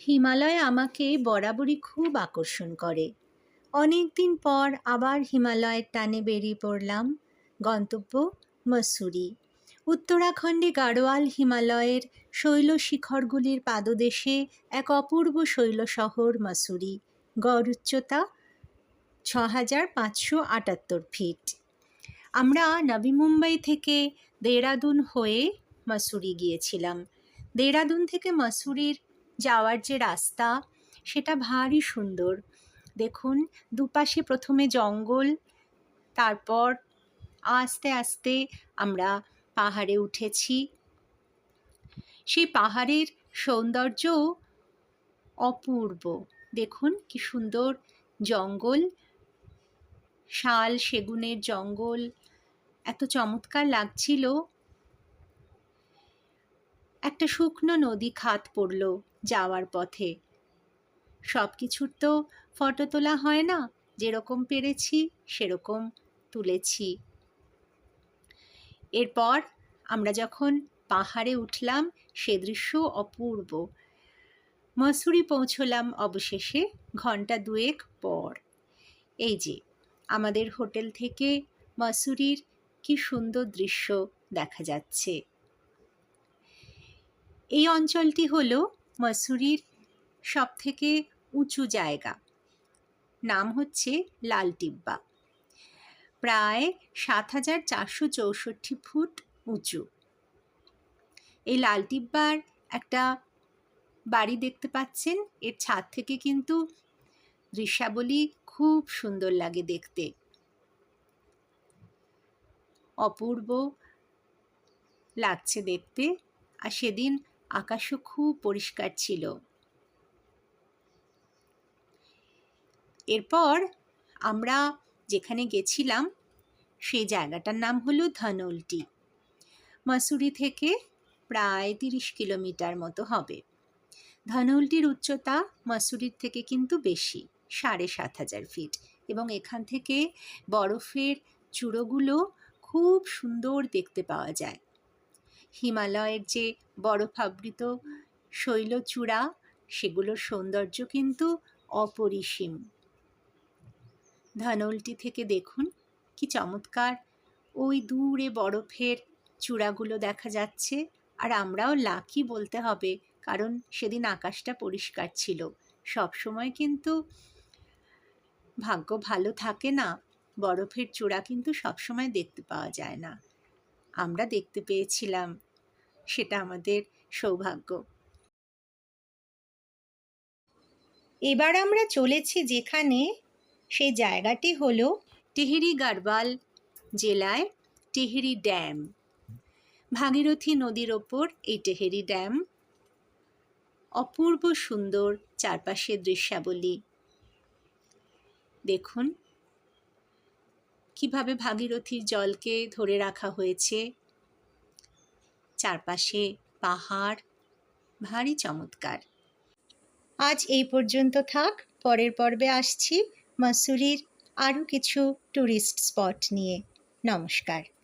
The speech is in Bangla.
হিমালয় আমাকে বরাবরই খুব আকর্ষণ করে। অনেক দিন পর আবার হিমালয়ের টানে বেরিয়ে পড়লাম গন্তব্য মসুরি। উত্তরাখণ্ডে গাড়োয়াল হিমালয়ের শৈল শিখরগুলির পাদদেশে এক অপূর্ব শৈল শহর মসুরি। গড় উচ্চতা ছ হাজার পাঁচশো আটাত্তর ফিট। আমরা নবী মুম্বাই থেকে দেরাদুন হয়ে মসুরি গিয়েছিলাম। দেরাদুন থেকে মসুরির যাওয়ার যে রাস্তা, সেটা ভারী সুন্দর। দেখুন, দুপাশে প্রথমে জঙ্গল, তারপর আস্তে আস্তে আমরা পাহাড়ে উঠেছি। সেই পাহাড়ের সৌন্দর্যও অপূর্ব। দেখুন, কি সুন্দর জঙ্গল, শাল সেগুনের জঙ্গল, এত চমৎকার লাগছিল। একটা শুকনো নদী খাত পড়ল। যাওয়ার পথে। সব কিছুর তো ফটো তোলা হয় না, যেরকম পেরেছি সেরকম তুলেছি। এরপর আমরা যখন পাহাড়ে উঠলাম, সে দৃশ্য অপূর্ব। মসুরি পৌঁছলাম অবশেষে ঘণ্টা দুয়েক পর। এই যে, আমাদের হোটেল থেকে মসুরির কি সুন্দর দৃশ্য দেখা যাচ্ছে। এই অঞ্চলটি হল মসুরির সবথেকে উঁচু জায়গা। নাম হচ্ছে লাল টিব্বা। প্রায় সাত হাজার চারশো চৌষট্টি ফুট উঁচু। এই লাল টিব্বার একটা বাড়ি দেখতে পাচ্ছেন। এর ছাদ থেকে কিন্তু দৃশ্যাবলী খুব সুন্দর লাগে দেখতে। অপূর্ব লাগছে দেখতে। আর সেদিন আকাশও খুব পরিষ্কার ছিল। এরপর আমরা যেখানে গেছিলাম, সেই জায়গাটার নাম হলো ধনৌলটি। মাসুরি থেকে প্রায় তিরিশ কিলোমিটার মতো হবে। ধনৌলটির উচ্চতা মাসুরির থেকে কিন্তু বেশি, সাড়ে সাত হাজার ফিট। এবং এখান থেকে বরফের চূড়োগুলো খুব সুন্দর দেখতে পাওয়া যায়। হিমালয়ের যে বরফাবৃত শৈলচূড়া, সেগুলোর সৌন্দর্য কিন্তু অপরিসীম। ধনৌলটি থেকে দেখুন, কি চমৎকার। ওই দূরে বরফের চূড়াগুলো দেখা যাচ্ছে, আর আমরাও লাকি বলতে হবে, কারণ সেদিন আকাশটা পরিষ্কার ছিল। সব সময় কিন্তু ভাগ্য ভালো থাকে না, বরফের চূড়া কিন্তু সবসময় দেখতে পাওয়া যায় না। আমরা দেখতে পেয়েছিলাম সেটা আমাদের সৌভাগ্য। এবার আমরা চলেছি যেখানে সেই জায়গাটি হলো টেহেরি গাড়ওয়াল জেলায় টেহেরি ড্যাম। ভাগীরথী নদীর ওপর এই টেহেরি ড্যাম অপূর্ব সুন্দর চারপাশের দৃশ্যাবলী। দেখুন, কীভাবে ভাগীরথীর জলকে ধরে রাখা হয়েছে চারপাশে পাহাড়, ভারী চমৎকার। আজ এই পর্যন্ত থাক, পরের পর্বে আসছি মাসুরির আরও কিছু ট্যুরিস্ট স্পট নিয়ে। নমস্কার।